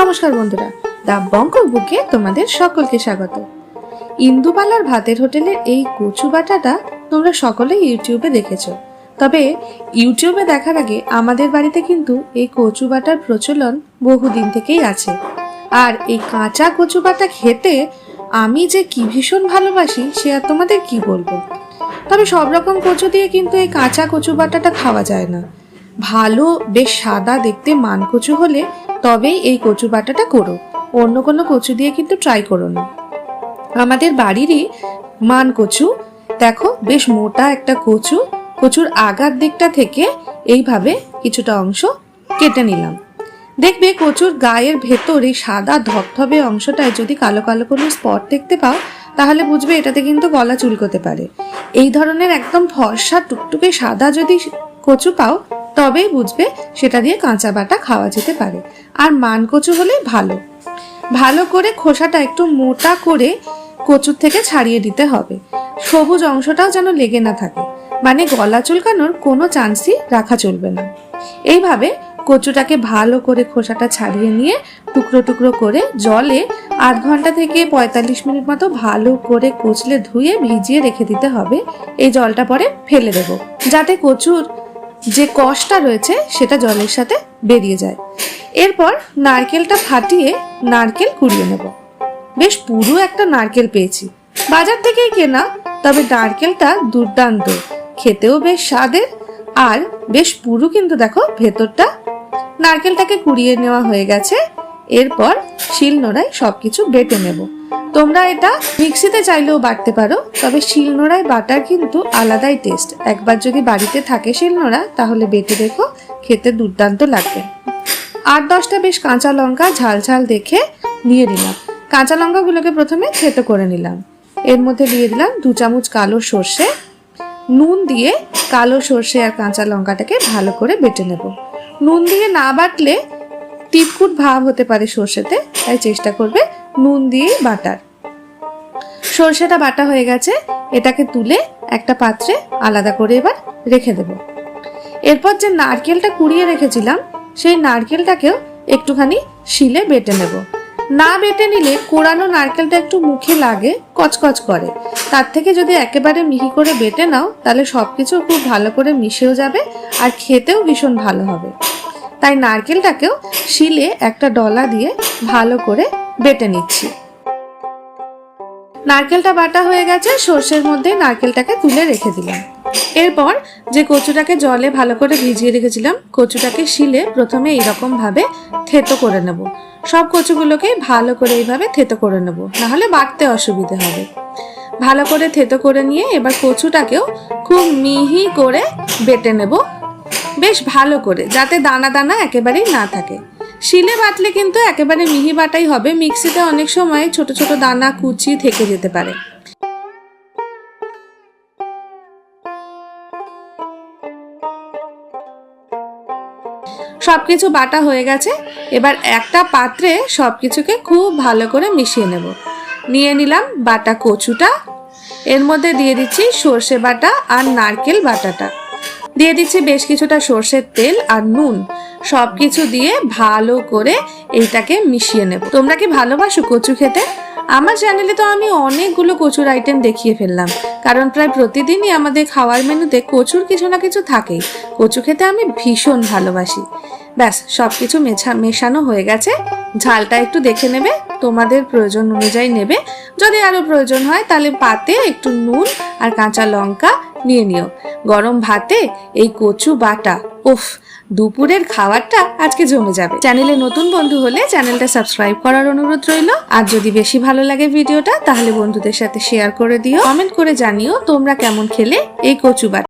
নমস্কার বন্ধুরা দা বঙ্কর বুকে তোমাদের সকলকে স্বাগত। ইন্দুবালার ভাতের হোটেলের এই কচু বাটাটা তোমরা সকলেই ইউটিউবে দেখেছ। তবে ইউটিউবে দেখার আগে আমাদের বাড়িতে কিন্তু এই কচু বাটার প্রচলন বহুদিন থেকেই আছে। আর এই কাঁচা কচু বাটা খেতে আমি যে কি ভীষণ ভালোবাসি, সে আর তোমাদের কি বলব? তবে সব রকম কচু দিয়ে কিন্তু এই কাঁচা কচু বাটাটা খাওয়া যায় না। ভালো বেশ সাদা দেখতে মান কচু হলে তবেই এই কচু বাটাটা করো। অন্য কোনো কচু দিয়ে কিন্তু ট্রাই করো না। আমাদের বাড়িরই মান কচু দেখো বেশ মোটা একটা কচু, কচুর আগার দিকটা থেকে এইভাবে কিছুটা অংশ কেটে নিলাম। দেখবে কচুর গায়ের ভেতর এই সাদা ধবধবে অংশটায় যদি কালো কালো কোনো স্পট দেখতে পাও, তাহলে বুঝবে এটাতে কিন্তু গলা চুলকোতে পারে। এই ধরনের একদম ফর্সা টুকটুকে সাদা যদি কচু পাও তবেই বুঝবে সেটা দিয়ে কাঁচা বাটা খাওয়া যেতে পারে। আর মান কচু হলে ভালো। ভালো করে খোসাটা একটু মোটা করে কচুর থেকে ছাড়িয়ে দিতে হবে। সবুজ অংশটাও যেন লেগে না থাকে। মানে গলা চুলকানোর কোনো চান্সই রাখা চলবে না। এইভাবে কচুটাকে ভালো করে খোসাটা ছাড়িয়ে নিয়ে টুকরো টুকরো করে জলে আধ ঘণ্টা থেকে পঁয়তাল্লিশ মিনিট মতো ভালো করে কচলে ধুয়ে ভিজিয়ে রেখে দিতে হবে। এই জলটা পরে ফেলে দেবো। যাতে কচুর যে কষটা রয়েছে সেটা জলের সাথে বেরিয়ে যায়। এরপর নারকেলটা ফাটিয়ে নারকেল কুড়িয়ে নেব। বেশ পুরো একটা নারকেল পেয়েছি। বাজার থেকেই কেনা, তবে নারকেলটা দুর্দান্ত। খেতেও বেশ স্বাদের আর বেশ পুরু কিন্তু দেখো ভেতরটা। নারকেলটাকে কুড়িয়ে নেওয়া হয়ে গেছে। এরপর শিল নোড়ায় সবকিছু বেটে নেব। তোমরা এটা মিক্সিতে চাইলেও বাটতে পারো, তবে শিলনোড়ায় বাটার কিন্তু আলাদাই টেস্ট একবার যদি বাড়িতে থাকে শিলনোড়া, তাহলে বেটে দেখো, খেতে দুর্দান্ত লাগবে। আট দশটা বেশ কাঁচা লঙ্কা ঝাল ঝাল দেখে নিয়ে নিলাম। কাঁচা লঙ্কাগুলোকে প্রথমে থেতো করে নিলাম। এর মধ্যে দিয়ে দিলাম দু চামচ কালো সর্ষে। নুন দিয়ে কালো সর্ষে আর কাঁচা লঙ্কাটাকে ভালো করে বেটে নেব। নুন দিয়ে না বাটলে টিপকুট ভাব হতে পারে সর্ষেতে, তাই চেষ্টা করবে নুন দিয়েই বাটার। সর্ষেটা বাটা হয়ে গেছে, এটাকে তুলে একটা পাত্রে আলাদা করে এবার রেখে দেব। এরপর যে নারকেলটা কুড়িয়ে রেখেছিলাম, সেই নারকেলটাকেও একটুখানি শিলে বেটে নেব। না বেটে নিলে কোরানো নারকেলটা একটু মুখে লাগে, কচকচ করে। তার থেকে যদি একেবারে মিহি করে বেটে নাও, তাহলে সব কিছু খুব ভালো করে মিশেও যাবে আর খেতেও ভীষণ ভালো হবে। তাই নারকেলটাকেও শিলে একটা ডলা দিয়ে ভালো করে বেটে নিচ্ছি। নারকেলটা বাটা হয়ে গেছে, সর্ষের মধ্যে নারকেলটাকে তুলে রেখে দিলাম। এরপর যে কচুটাকে জলে ভালো করে ভিজিয়ে রেখেছিলাম, কচুটাকে শিলে প্রথমে এইরকম ভাবে থেতো করে নেব। সব কচুগুলোকে ভালো করে এইভাবে থেতো করে নেব, নাহলে বাটতে অসুবিধে হবে। ভালো করে থেতো করে নিয়ে এবার কচুটাকেও খুব মিহি করে বেটে নেব। বেশ ভালো করে, যাতে দানা দানা একেবারেই না থাকে। শিলে বাটলে কিন্তু একেবারে মিহি বাটাই হবে। মিক্সিতে অনেক সময় ছোট ছোট দানা, কুচি থেকে যেতে পারে। সবকিছু বাটা হয়ে গেছে। এবার একটা পাত্রে সবকিছুকে খুব ভালো করে মিশিয়ে নেব। নিয়ে নিলাম বাটা কচুটা। এর মধ্যে দিয়ে দিচ্ছি সর্ষে বাটা আর নারকেল বাটাটা। দিয়ে দিচ্ছি বেশ কিছুটা সর্ষের তেল আর নুন। সব কিছু দিয়ে ভালো করে এইটাকে মিশিয়ে নেব। তোমরা কি ভালোবাসো কচু খেতে? আমার চ্যানেলে তো আমি অনেকগুলো কচুর আইটেম দেখিয়ে ফেললাম, কারণ প্রায় প্রতিদিনই আমাদের খাওয়ার মেনুতে কচুর কিছু না কিছু থাকেই। কচু খেতে আমি ভীষণ ভালোবাসি। ব্যাস সব কিছু মেছা মেশানো হয়ে গেছে। ঝালটা একটু দেখে নেবে, তোমাদের প্রয়োজন অনুযায়ী নেবে। যদি আরও প্রয়োজন হয়, তাহলে পাতে একটু নুন আর কাঁচা লঙ্কা নিয়ে নিও। গরম ভাতে এই কচু বাটা, উফ দুপুরের খাবারটা আজকে জমে যাবে। চ্যানেলে নতুন বন্ধু হলে চ্যানেলটা সাবস্ক্রাইব করার অনুরোধ রইল। আর যদি বেশি ভালো লাগে ভিডিওটা, তাহলে বন্ধুদের সাথে শেয়ার করে দিও। কমেন্ট করে জানিও তোমরা কেমন খেলে এই কচু বাটা